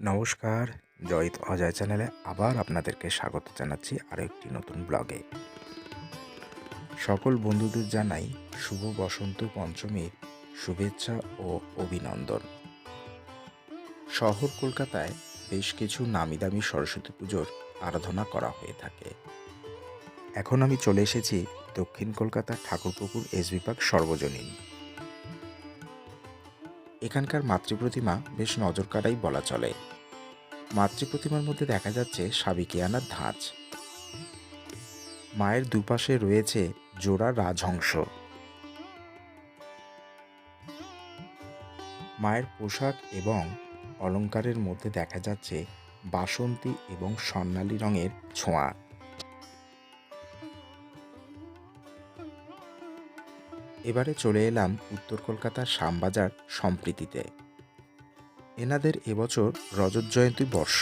নমস্কার, জয়িত অজয় চ্যানেলে আবার আপনাদেরকে স্বাগত জানাচ্ছি আরও একটি নতুন ব্লগে। সকল বন্ধুদের জানাই শুভ বসন্ত পঞ্চমীর শুভেচ্ছা ও অভিনন্দন। শহর কলকাতায় বেশ কিছু নামি দামি সরস্বতী পুজোর আরাধনা করা হয়ে থাকে। এখন আমি চলে এসেছি দক্ষিণ কলকাতার ঠাকুরপুকুর এসবি পার্ক সর্বজনীন। এখানকার মাতৃপ্রতিমা বেশ নজর কাড়াই বলা চলে। মাতৃপ্রতিমার মধ্যে দেখা যাচ্ছে সাবিকিয়ানার ধাঁচ। মায়ের দুপাশে রয়েছে জোড়া রাজহংস। মায়ের পোশাক এবং অলংকারের মধ্যে দেখা যাচ্ছে বাসন্তী এবং স্বর্ণালী রঙের ছোঁয়া। এবারে চলে এলাম উত্তর কলকাতার শ্যামবাজার সম্প্রীতিতে। এনাদের এবছর রজত জয়ন্তী বর্ষ।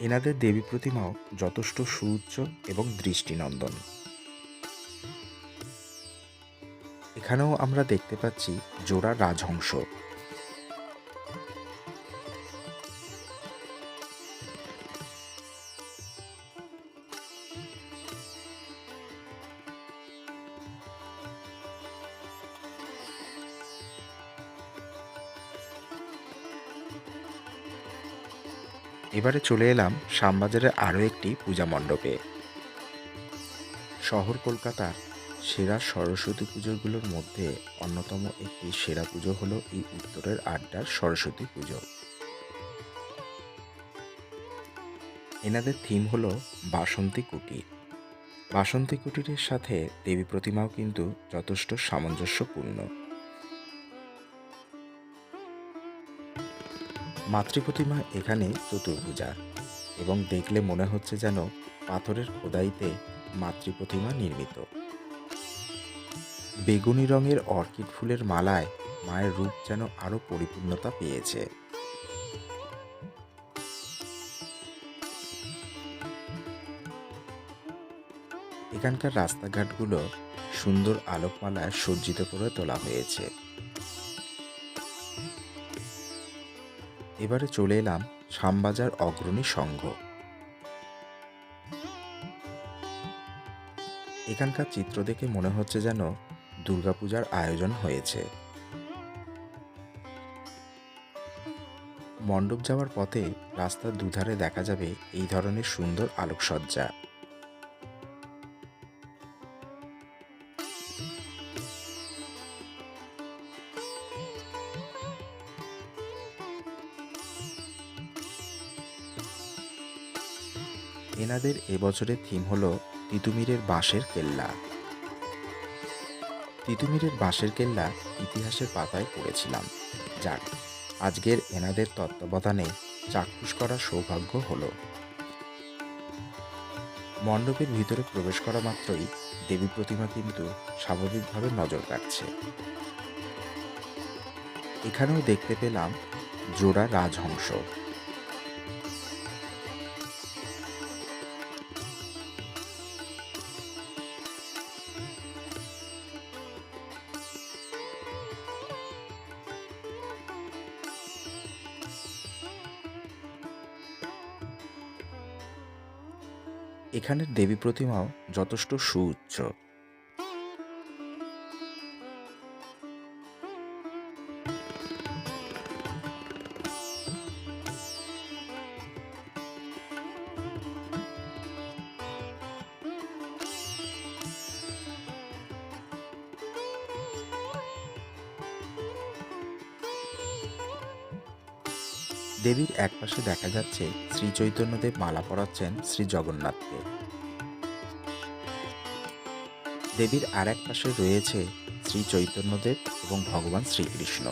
এনাদের দেবী প্রতিমাও যথেষ্ট সুউচ্চ এবং দৃষ্টিনন্দন। এখানেও আমরা দেখতে পাচ্ছি জোড়া রাজহংস। এবারে চলে এলাম শ্যামবাজারের আরও একটি পূজা মণ্ডপে। শহর কলকাতার সেরা সরস্বতী পুজোগুলোর মধ্যে অন্যতম একটি সেরা পুজো হলো এই উত্তরের আড্ডার সরস্বতী পুজো। এনাদের থিম হলো বাসন্তী কুটির বাসন্তী কুটিরের সাথে দেবী প্রতিমাও কিন্তু যথেষ্ট সামঞ্জস্যপূর্ণ। মাতৃপ্রতিমা এখানে চতুর্ভুজা এবং দেখলে মনে হচ্ছে যেন পাথরের খোদাইতে মাতৃপ্রতিমা নির্মিত। বেগুনি রঙের অর্কিড ফুলের মালায় মায়ের রূপ যেন আরও পরিপূর্ণতা পেয়েছে। এখানকার রাস্তাঘাটগুলো সুন্দর আলোকমালায় সজ্জিত করে তোলা হয়েছে। এবারে চলে এলাম শ্যামবাজার অগ্রণী সংঘ। এখানকার চিত্র দেখে মনে হচ্ছে যেন দুর্গাপূজার আয়োজন হয়েছে। মণ্ডপ যাওয়ার পথে রাস্তার দুধারে দেখা যাবে এই ধরনের সুন্দর আলোকসজ্জা। এনাদের এবছরের থিম হলো তিতুমিরের বাঁশের কেল্লা। তিতুমিরের বাঁশের কেল্লা ইতিহাসের পাতায় পড়েছিলাম। যাক, আজকের এনাদের তত্ত্বাবধানে চাক্ষুষ করার সৌভাগ্য হলো। মণ্ডপের ভিতরে প্রবেশ করা মাত্রই দেবী প্রতিমা কিন্তু স্বাভাবিকভাবে নজর কাটছে এখানেও দেখতে পেলাম জোড়া রাজহংস। এখানের দেবী প্রতিমাও যথেষ্ট সুউচ্চ। দেবীর একপাশে দেখা যাচ্ছে শ্রী চৈতন্যদেব মালা পরাচ্ছেন শ্রী জগন্নাথকে। দেবীর আর এক পাশে রয়েছে শ্রী চৈতন্যদেব এবং ভগবান শ্রীকৃষ্ণ।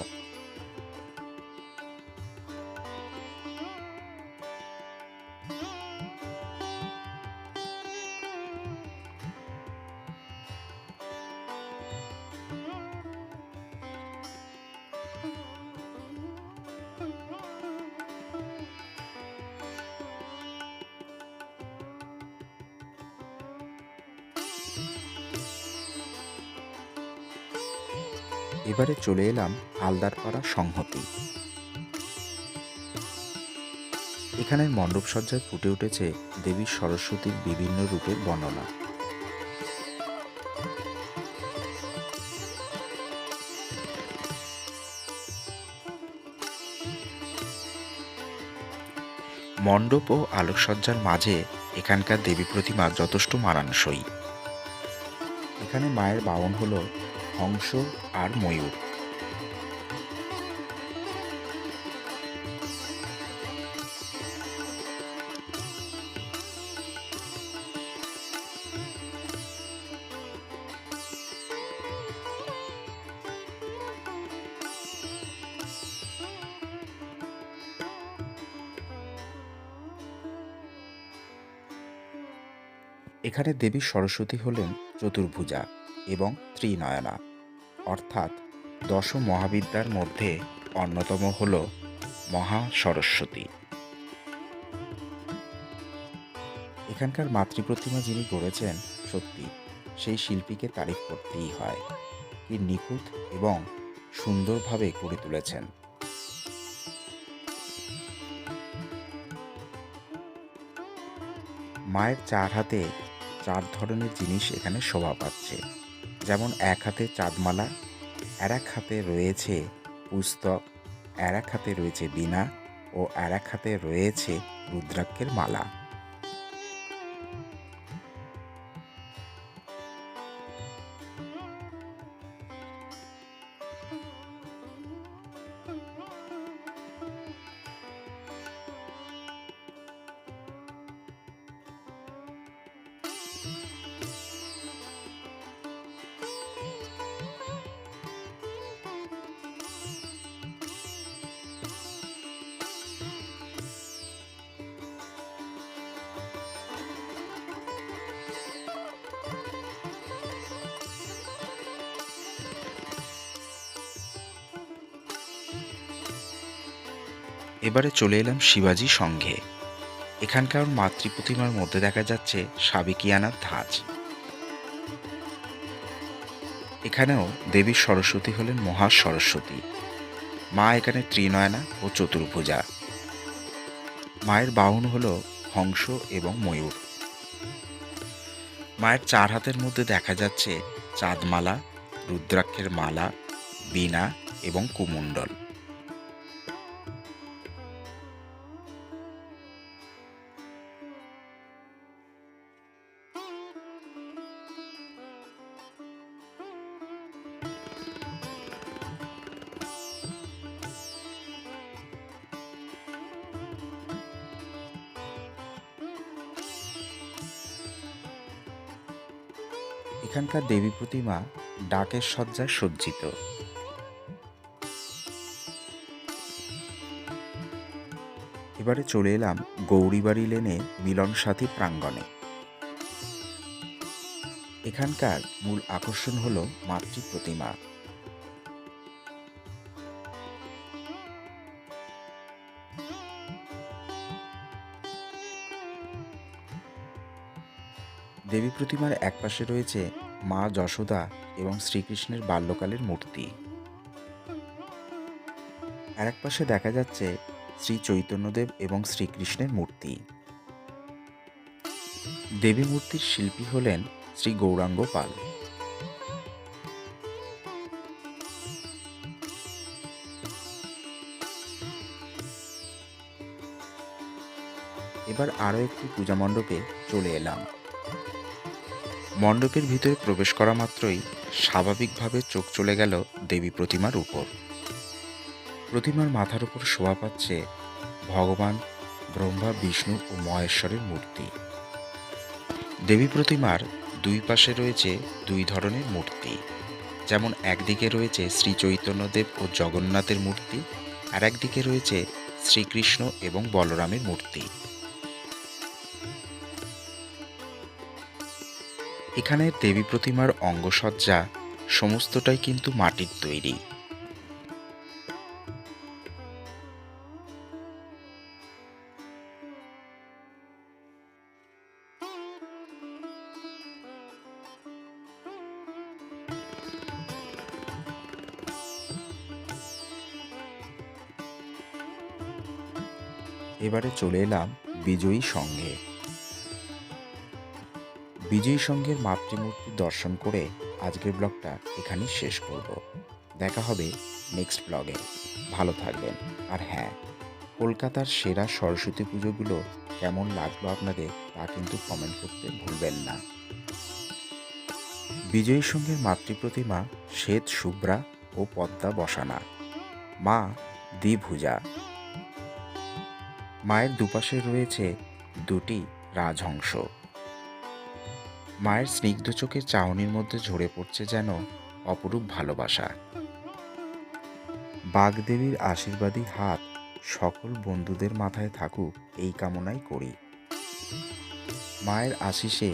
এবারে চলে এলাম হালদারপাড়া সংহতি। এখানের মণ্ডপসজ্জায় ফুটে উঠেছে দেবী সরস্বতীর বিভিন্ন রূপের বর্ণনা। মণ্ডপ ও আলোকসজ্জার মাঝে এখানকার দেবী প্রতিমা যথেষ্ট মানানসই। এখানে মায়ের বাহন হল হংস আর ময়ূর। এখানে দেবী সরস্বতী হলেন চতুর্ভুজা এবং ত্রিনয়না। অর্থাৎ দশ মহাবিদ্যার মধ্যে অন্যতম হল মহা সরস্বতী এখানকার মাতৃপ্রতিমা যিনি গড়েছেন, সত্যি সেই শিল্পীকে তারিফ করতেই হয়। কি নিখুঁত এবং সুন্দরভাবে গড়ে তুলেছেন। মায়ের চার হাতে চার ধরনের জিনিস এখানে শোভা পাচ্ছে। যেমন এক হাতে চাঁদমালা, আর এক হাতে রয়েছে পুস্তক, আর এক হাতে রয়েছে বীণা, ও আর এক হাতে রয়েছে রুদ্রাক্ষের মালা। এবারে চলে এলাম শিবাজি সংঘে এখানকার মাতৃপ্রতিমার মধ্যে দেখা যাচ্ছে সাবিকিয়ানার ধাঁচ এখানেও দেবী সরস্বতী হলেন মহা সরস্বতী। মা এখানে ত্রিনয়না ও চতুর্ভুজা। মায়ের বাহন হল হংস এবং ময়ূর। মায়ের চার হাতের মধ্যে দেখা যাচ্ছে চাঁদমালা, রুদ্রাক্ষের মালা, বীণা এবং কুমণ্ডল। এখানকার দেবী প্রতিমা ডাকের সজ্জায় সজ্জিত। এবারে চলে এলাম গৌরীবাড়ি লেনে মিলন সাথী প্রাঙ্গণে। এখানকার মূল আকর্ষণ হল মাতৃ প্রতিমা। দেবী প্রতিমার একপাশে রয়েছে মা যশোদা এবং শ্রীকৃষ্ণের বাল্যকালের মূর্তি। আর এক পাশে দেখা যাচ্ছে শ্রী চৈতন্যদেব এবং শ্রীকৃষ্ণের মূর্তি। দেবী মূর্তির শিল্পী হলেন শ্রী গৌরাঙ্গ পাল। এবার আরও একটি পূজা মণ্ডপে চলে এলাম। মণ্ডপের ভিতরে প্রবেশ করা মাত্রই স্বাভাবিকভাবে চোখ চলে গেল দেবী প্রতিমার উপর। প্রতিমার মাথার উপর শোভা পাচ্ছে ভগবান ব্রহ্মা, বিষ্ণু ও মহেশ্বরের মূর্তি। দেবী প্রতিমার দুই পাশে রয়েছে দুই ধরনের মূর্তি। যেমন একদিকে রয়েছে শ্রী চৈতন্যদেব ও জগন্নাথের মূর্তি আর একদিকে রয়েছে শ্রীকৃষ্ণ এবং বলরামের মূর্তি। এখানে দেবী প্রতিমার অঙ্গসজ্জা সমস্তটাই কিন্তু মাটির তৈরি। এবারে চলে এলাম বিজয়ী সঙ্গে। বিজয়ী সঙ্ঘের মাতৃমূর্তি দর্শন করে আজকের ব্লগটা এখানেই শেষ করব। দেখা হবে নেক্সট ব্লগে। ভালো থাকবেন। আর হ্যাঁ কলকাতার সেরা সরস্বতী পুজোগুলো কেমন লাগল আপনাদের তা কিন্তু কমেন্ট করতে ভুলবেন না। বিজয়ী সঙ্ঘের মাতৃপ্রতিমা শ্বেত, শুভ্রা ও পদ্মা বসানা। মা, দ্বিভুজা। মায়ের দুপাশে রয়েছে দুটি রাজহংস। মায়ের স্নিগ্ধ চোখের চাউনির মধ্যে ঝরে পড়ছে যেন অপরূপ ভালোবাসা। বাগদেবীর আশীর্বাদী হাত সকল বন্ধুদের মাথায় থাকুক এই কামনাই করি। মায়ের আশিসে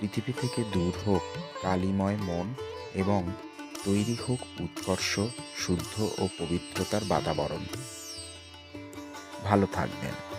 পৃথিবী থেকে দূর হোক কালিময় মন এবং তৈরি হোক উৎকর্ষ, শুদ্ধ ও পবিত্রতার বাতাবরণ। ভালো থাকবেন।